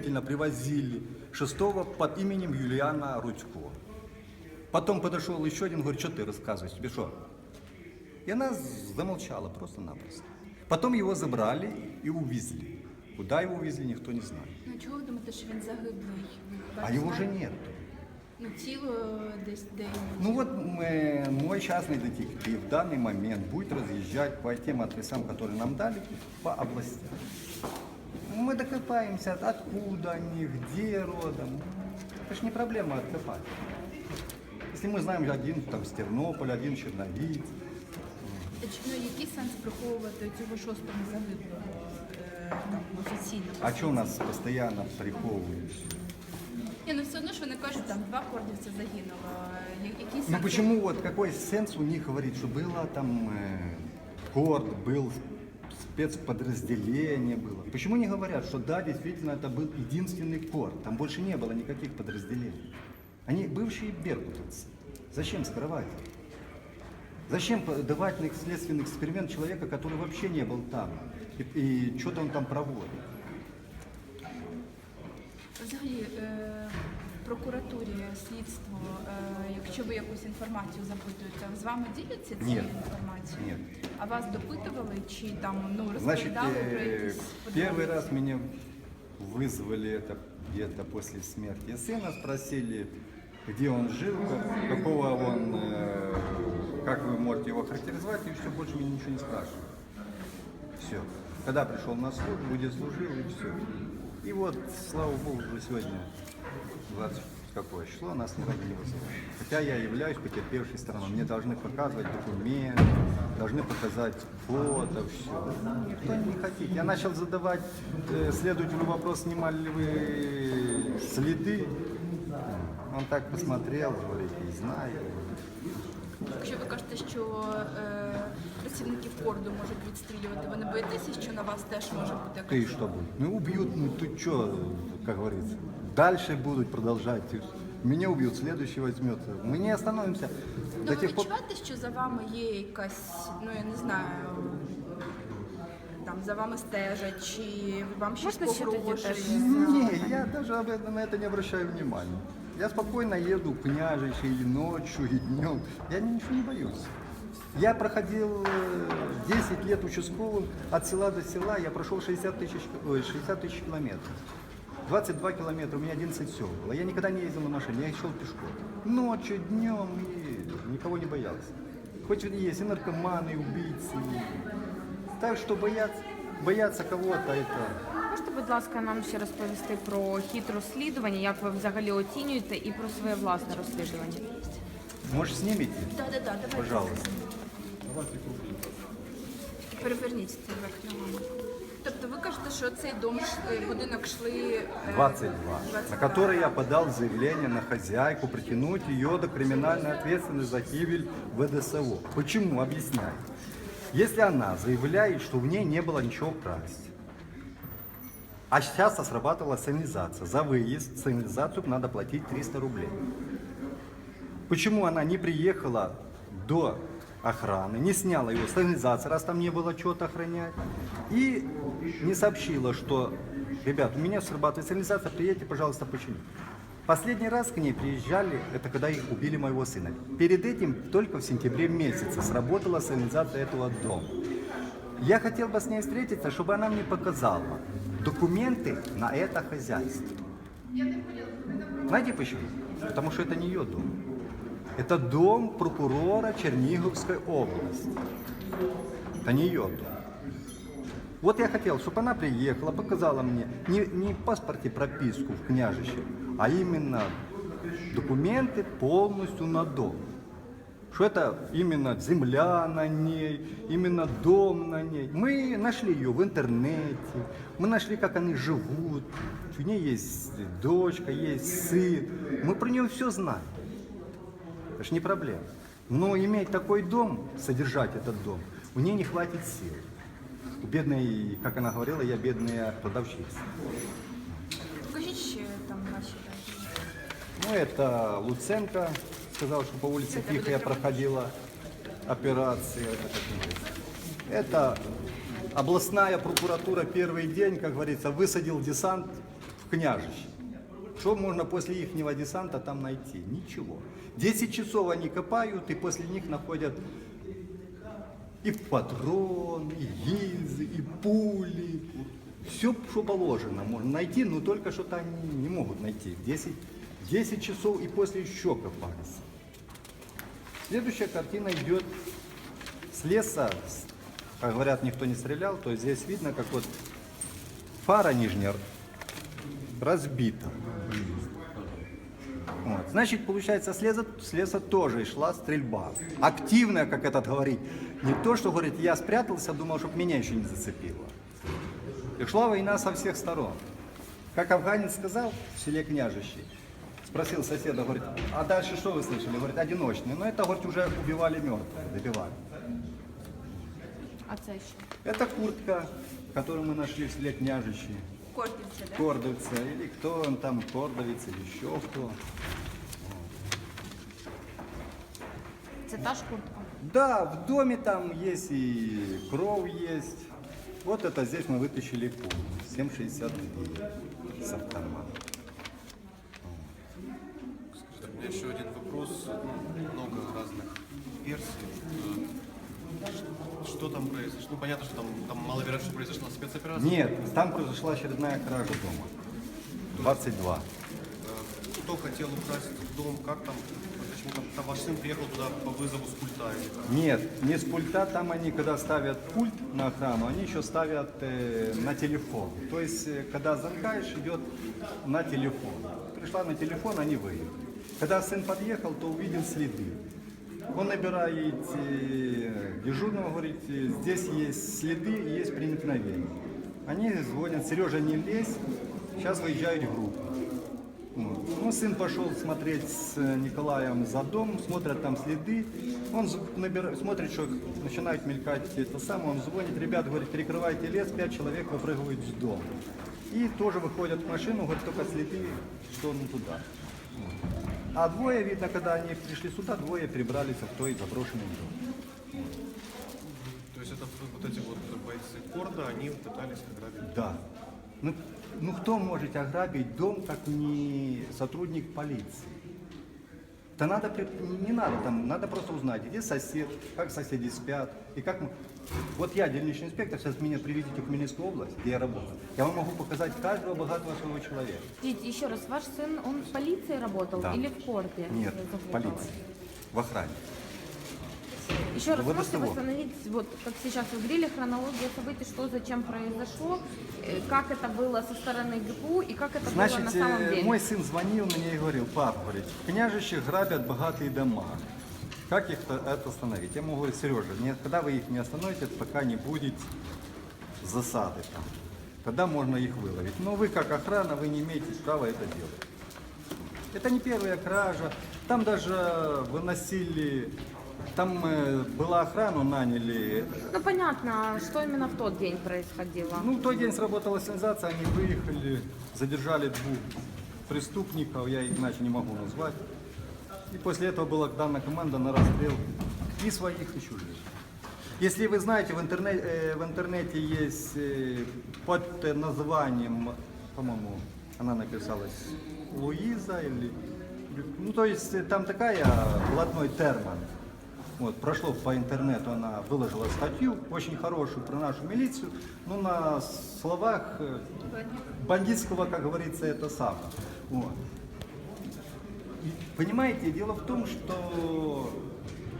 Действительно привозили шестого под именем Юлиана Рудько. Потом подошел еще один, говорит, что ты рассказываешь, тебе что? И она замолчала просто-напросто. Потом его забрали и увезли. Куда его увезли, никто не знает. Ну чого ви думаєте, що він загиблий? Ви А бачите? его уже нет. Ну тіло десь де. Ну вот э, мой частный детектив в данный момент будет разъезжать по тем адресам, которые нам дали, по областям. Мы докопаемся, откуда они, где родом. Это ж не проблема откопать. Если мы знаем один там с Тернополя, один Черновиц, Чи- Ну який сенс приховувати цього шостого загиблого е, там офіційно? а что у нас постоянно приховывают? Ні, ну все одно ж вони кажуть, там два кордівця загинуло. Я- Який сенс? Ну почему вот какой сенс у них говорить, что было там э, корд, был спецподразделение было? Почему не говорят, что да, действительно это был единственный корд, там больше не было никаких подразделений? Они бывшие беркутовцы. Зачем скрывать? Зачем давать на следственный эксперимент человека, который вообще не был там? И, и что-то он там проводит? Взагалі, прокуратурі, слідство, е, якщо ви якусь інформацію запитуєте, з вами діляться Ні. цією інформацією? Ні. А вас допитували чи там ну Значит, розповідали про э, якісь первый подробиці? раз меня вызвали это где-то после смерти сына, спросили, где он жил, как- какого он, э, как вы можете его характеризовать, и все, больше меня ничего не спрашивали. Все. Когда пришел на службу, где служил, и все. И вот, слава богу, уже сегодня 20 какое число, нас ни разу не вызывали. Хотя я являюсь потерпевшей стороной. Мне должны показывать документы, должны показать фото, все. Никто не хотите. Я начал задавать э, следователю вопрос, снимали ли вы следы. Он так посмотрел, говорит, не знаю. Якщо ви кажете, що е, працівників корду можуть відстрілювати, ви не боїтеся, що на вас теж може бути якась Ты что будет? Ну убьют, ну ты что, как говорится. Дальше будут продолжать. Меня убьют, следующий возьмет. Мы не остановимся Ну, до ви тех пор. відчуваєте, що за вами є якась, ну я не знаю, там за вами стежать, чи вам щось Можна ще тоді погрожує? теж? Не, я даже об этом, на это не обращаю внимания. Я спокойно еду в княжище и ночью, и днем. Я ничего не боюсь. Я проходил э, 10 лет участковым от села до села, я прошел 60 тысяч, ой, 60 тысяч километров. 22 километра, у меня 11 сел было. Я никогда не ездил на машине, я шел пешком. Ночью, днем, и никого не боялся. Хоть и есть и наркоманы, и убийцы. Так что бояться, бояться кого-то это... Можете, будь ласка, нам ще розповісти про хід розслідування, як ви взагалі оцінюєте, і про своє власне розслідування? Может, снимете? Так, так, так, давайте. Пожалуйста. Переверніть цей верх ногами. Тобто ви кажете, що цей дом будинок йшли е, 22, 22. на который я подал заявление на хозяйку притянуть ее до криминальной ответственности за гибель ВДСО. Почему? Объясняю. Если она заявляет, что в ней не было ничего красть, а сейчас срабатывала сигнализация, за выезд сигнализацию надо платить 300 рублей. Почему она не приехала до охраны, не сняла его сигнализации, раз там не было чего-то охранять, и не сообщила, что, ребят, у меня срабатывает сигнализация, приедьте, пожалуйста, починить. Последний раз к ней приезжали, это когда их убили моего сына. Перед этим только в сентябре месяце сработала сигнализация этого дома. Я хотел бы с ней встретиться, чтобы она мне показала документы на это хозяйство. Знаете почему? Потому что это не ее дом. Это дом прокурора Черниговской области. Это не ее дом. Вот я хотел, чтобы она приехала, показала мне не, не в паспорте прописку в княжище, а именно документы полностью на дом. Что это именно земля на ней, именно дом на ней. Мы нашли ее в интернете, мы нашли, как они живут. У нее есть дочка, есть сын. Мы про нее все знаем Это ж не проблема. Но иметь такой дом, содержать этот дом, у нее не хватит сил. У бедной, как она говорила, я бедная продавщица. Покажіть ще там наші речі. Ну, это Луценко сказал, что по улице Тихая проходила операция. Это областная прокуратура первый день, как говорится, высадил десант княжище. Что можно после их десанта там найти? Ничего. 10 часов они копают, и после них находят и патроны, и гильзы, и пули. Все, что положено, можно найти, но только что-то они не могут найти. 10, 10 часов и после еще копались. Следующая картина идет с леса. Как говорят, никто не стрелял, то есть здесь видно, как вот фара нижняя разбита. Вот. Значит, получается, с леса, с леса тоже шла стрельба. Активная, как этот говорит. Не то, что говорит, я спрятался, думал, чтобы меня еще не зацепило. И шла война со всех сторон. Как афганец сказал в селе Княжище, спросил соседа, говорит, а дальше что вы слышали? Говорит, одиночные. Но это, говорит, уже убивали мертвых, добивали. А це що? Это куртка, которую мы нашли в селе Княжище. Кордівця, да? Кордовца, или кто он там, кордовец, или еще кто. Це та ж куртка. Да, в доме там есть и кровь есть. Вот это здесь мы вытащили пулю. 7,62 с автомата. Скажите, у меня еще один вопрос. Ну, много разных версий. Что там произошло? Ну, понятно, что там, там маловероятно, что произошла спецоперация. Нет, там произошла очередная кража дома. 22. Э, Кто хотел украсть дом? Как там? Почему там, там ваш сын приехал туда по вызову с пульта? или как? Нет, не с пульта, там они, когда ставят пульт на охрану, они еще ставят э, на телефон. То есть, э, когда замкаешь, идет на телефон. Пришла на телефон, они выехали. Когда сын подъехал, то увидел следы. Он набирает э, дежурного, говорит, э, здесь есть следы есть проникновение. Они звонят, Сережа, не лезь, сейчас выезжает группа. Вот. Ну, сын пошел смотреть с э, Николаем за дом, смотрят там следы. Он з- набира- смотрит, что начинает мелькать это самое, он звонит, ребят, говорит, перекрывайте лес, пять человек выпрыгивают с дома. И тоже выходят в машину, говорит, только следы, что он туда. А двое, видно, когда они пришли сюда, двое прибрались в той заброшенный дом. То есть это вот эти вот бойцы Корда, они пытались ограбить. Да. Ну, ну кто может ограбить дом, как не сотрудник полиции? Да надо, не надо, там надо просто узнать, где сосед, как соседи спят, и как... мы- Вот я, дельничный инспектор, сейчас меня приведите в Хмельницкую область, где я работаю. Я вам могу показать каждого богатого своего человека. Скажіть, еще раз, ваш сын, он в полиции работал Да. или в корте? Нет, в полиции, в охране. Еще раз, В можете восстановить, вот как сейчас вы говорили, хронология событий, что зачем произошло, э, как это было со стороны ГПУ и как это было Значит, на самом э, деле? мой сын звонил мне и говорил, пап, говорит, в княжище грабят богатые дома. Как их то- это остановить? Я ему говорю, Сережа, нет, когда вы их не остановите, пока не будет засады там. Тогда можно их выловить. Но вы как охрана, вы не имеете права это делать. Это не первая кража. Там даже выносили, там э, была охрану, наняли. Ну понятно, а что именно в тот день происходило? Ну, в тот день сработала сенсация, они выехали, задержали двух преступников, я их иначе не могу назвать. И после этого была дана команда на расстрел и своих, и чужих. Если вы знаете, в интернете, э, в интернете есть э, под э, названием, по-моему, она написалась Луиза или... Ну, то есть э, там такая блатной термин. Вот, прошло по интернету, она выложила статью, очень хорошую про нашу милицию, но на словах э, бандитского, как говорится, это самое. Вот. Понимаете, дело в том, что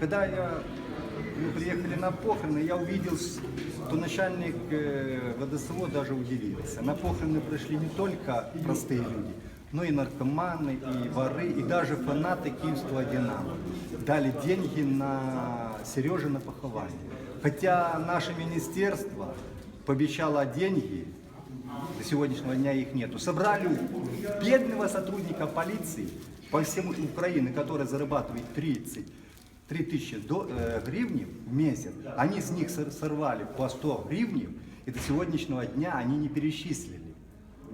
когда я мы приехали на похороны, я увидел, с- то начальник э, ВДСО даже удивился. На похороны пришли не только простые люди, но и наркоманы, и воры, и даже фанаты киевского «Динамо». Дали деньги на Сережи на похование. Хотя наше министерство пообещало деньги, до сегодняшнего дня их нету. Собрали бедного сотрудника полиции по всему Украины, который зарабатывает 30 3 тысячи э, гривнев в месяц, они с них сор- сорвали по 100 гривнев, и до сегодняшнего дня они не перечислили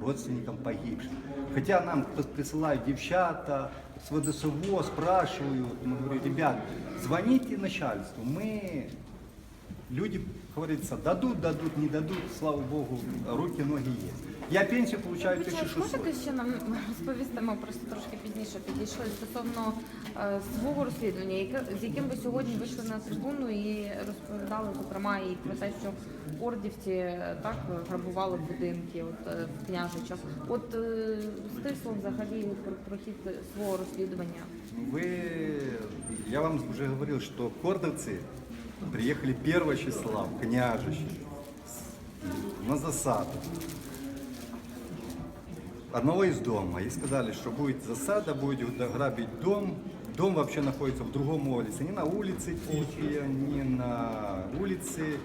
родственникам погибших. Хотя нам присылают девчата с ВДСВО, спрашивают, мы говорю, ребят, звоните начальству, мы Люди, говорится, дадут, дадут, не дадут, слава богу, руки, ноги есть. Я пенсию получаю Вибачаю, 1600. Можете ще нам розповісти, ми просто трошки пізніше підійшли стосовно е, свого розслідування, яке, з яким ви сьогодні вийшли на трибуну і розповідали, зокрема, і про те, що ордівці е, так грабували будинки от, е, в княжичах. От е, стисло взагалі про, про хід свого розслідування. Вы, я вам уже говорил, что кордовцы приехали 1 числа в княжище с- на засаду одного из дома. И сказали, что будет засада, будет грабить дом. Дом вообще находится в другом улице. Не на улице Тихие, не на улице,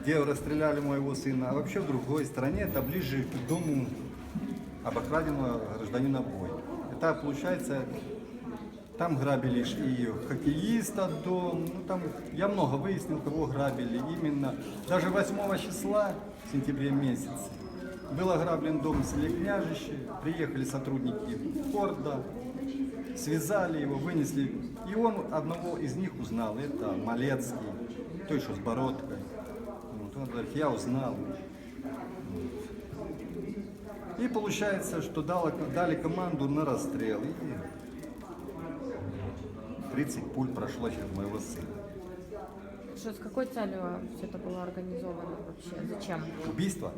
где расстреляли моего сына, а вообще в другой стране. Это ближе к дому обокраденного гражданина Бой. Это получается, там грабили и хоккеиста дом, ну там я много выяснил, кого грабили именно. Даже 8 числа, в сентябре месяце, был ограблен дом в приехали сотрудники Форда, связали его, вынесли. И он одного из них узнал, это Малецкий, той, что с бородкой. Вот, он говорит, я узнал. И получается, что дало- дали команду на расстрел. И 30 пуль прошло через моего сына. Що з якою целью все це було організовано вообще? Зачем? Убийство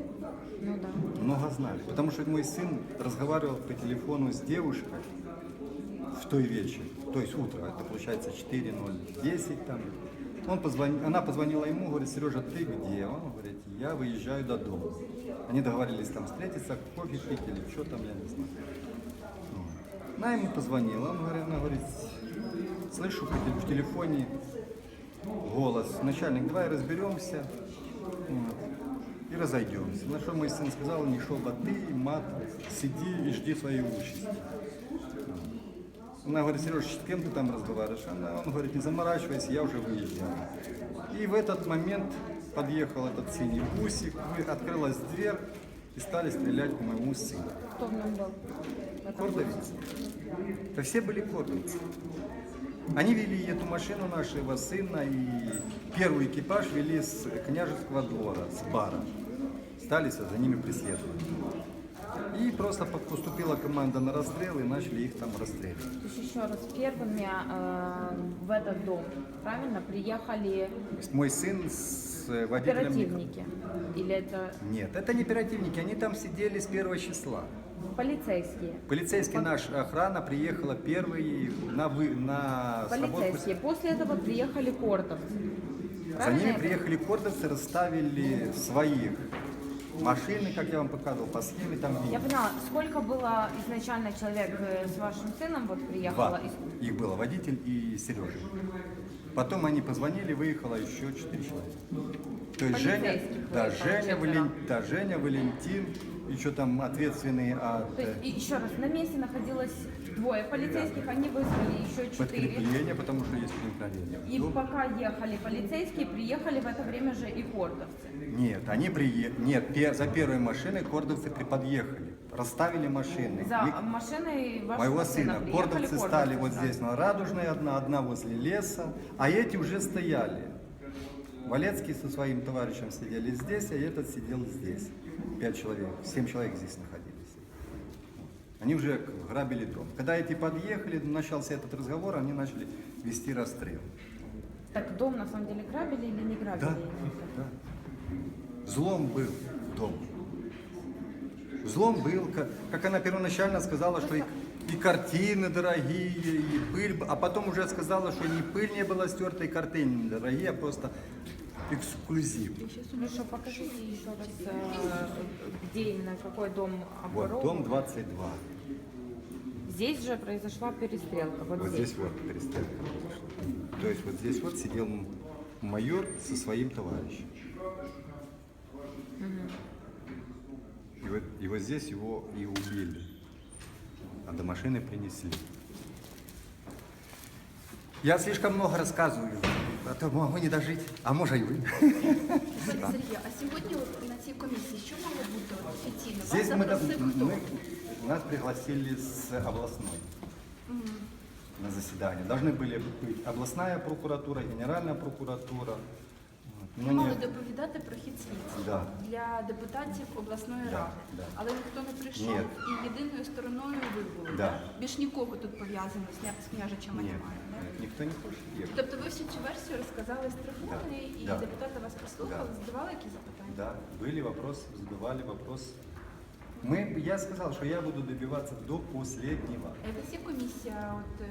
Ну да. много знали. Потому что мой сын разговаривал по телефону с девушкой в той вечер, то есть утро, это получается 4.010 там. Он позвонил, она позвонила ему, говорит, Сережа, ты где? Он говорит, я выезжаю до дома. Они договорились там встретиться, кофе пить или что там, я не знаю. Она ему позвонила, он говорит, она говорит, слышу в телефоне голос, начальник, давай разберемся вот, и разойдемся. На что мой сын сказал, не шел бы ты, мат, сиди и жди своей участи. Она говорит, Сереж, с кем ты там разговариваешь? Она, он говорит, не заморачивайся, я уже выезжаю. И в этот момент подъехал этот синий бусик, открылась дверь и стали стрелять по моему сыну. Хто в? В этом Кордовец. Это все были кордовцы. Они вели эту машину нашего сына, и первый экипаж вели с княжеского двора, с бара. Стали за ними преследовать. И просто по- поступила команда на расстрел, и начали их там расстреливать. То есть еще раз, первыми э, в этот дом, правильно, приехали То есть мой сын с э, водителем... оперативники? Или это Нет, это не оперативники, они там сидели с первого числа. Полицейские? Полицейский наш охрана приехала первый на, вы, на сработку. Полицейские. После этого приехали кордовцы. За ними приехали кордовцы, расставили своих машины, как я вам показывал, по схеме там Я поняла, сколько было изначально человек э, с вашим сыном вот приехало? Два. Их было, водитель и Сережа. Потом они позвонили, выехало еще четыре человека. То есть Женя, да, Женя. Вален- да, Женя, Валентин, еще там ответственные от То есть, и еще раз, на месте находилось двое полицейских, они вызвали еще четыре. подкрепления, потому что есть подкрепление. И Ну, пока ехали полицейские, приехали в это время же и кордовцы. Нет, они приехали. Нет, пе- за первой машиной кордовцы подъехали, расставили машины. За И- машиной Моего сына. приехали Кордовцы стали вот сразу. здесь на Радужной, одна, одна возле леса, а эти уже стояли. Валецкий со своим товарищем сидели здесь, а этот сидел здесь. Пять человек, семь человек здесь находились. Они уже грабили дом. Когда эти подъехали, начался этот разговор, они начали вести расстрел. Так дом на самом деле грабили или не грабили? Да, да. Злом был дом. Злом был, как, как она первоначально сказала, что и, картины дорогие, и пыль, а потом уже сказала, что ни пыль не была стерта, и картины не дорогие, а просто эксклюзив. Хорошо, покажите еще раз, э, где именно, какой дом Вот, оборот. дом 22. Здесь же произошла перестрелка. Вот, Вот здесь вот перестрелка произошла. То есть вот здесь вот сидел майор со своим товарищем. И вот, и вот здесь его и убили А до машины принесли. Я слишком много рассказываю, а то могу не дожить. А може й ви. Пане Сергію, а сьогодні от на цій комісії що мало бути от офіційно? Вас Здесь мы, запросив хто? мы- нас пригласили с областной на заседание. Должны были быть областная прокуратура, генеральная прокуратура. Вот. Ну, Ви мали ні. доповідати про хід слідства Да. для депутатів обласної Да, ради. да. Але ніхто не прийшов Ні. і єдиною стороною ви були. Да. Більш нікого тут пов'язано з, кня- з княжичами Нет, немає. да? нет, никто не хочет ехать. Тобто ви всю цю версію розказали з трибуни, Да. і Да. депутати вас послухали, Да. задавали якісь запитання? Да, были вопросы, задавали вопросы. Мы, я сказал, что я буду добиваться до последнего. Е, Якась є комісія, от е,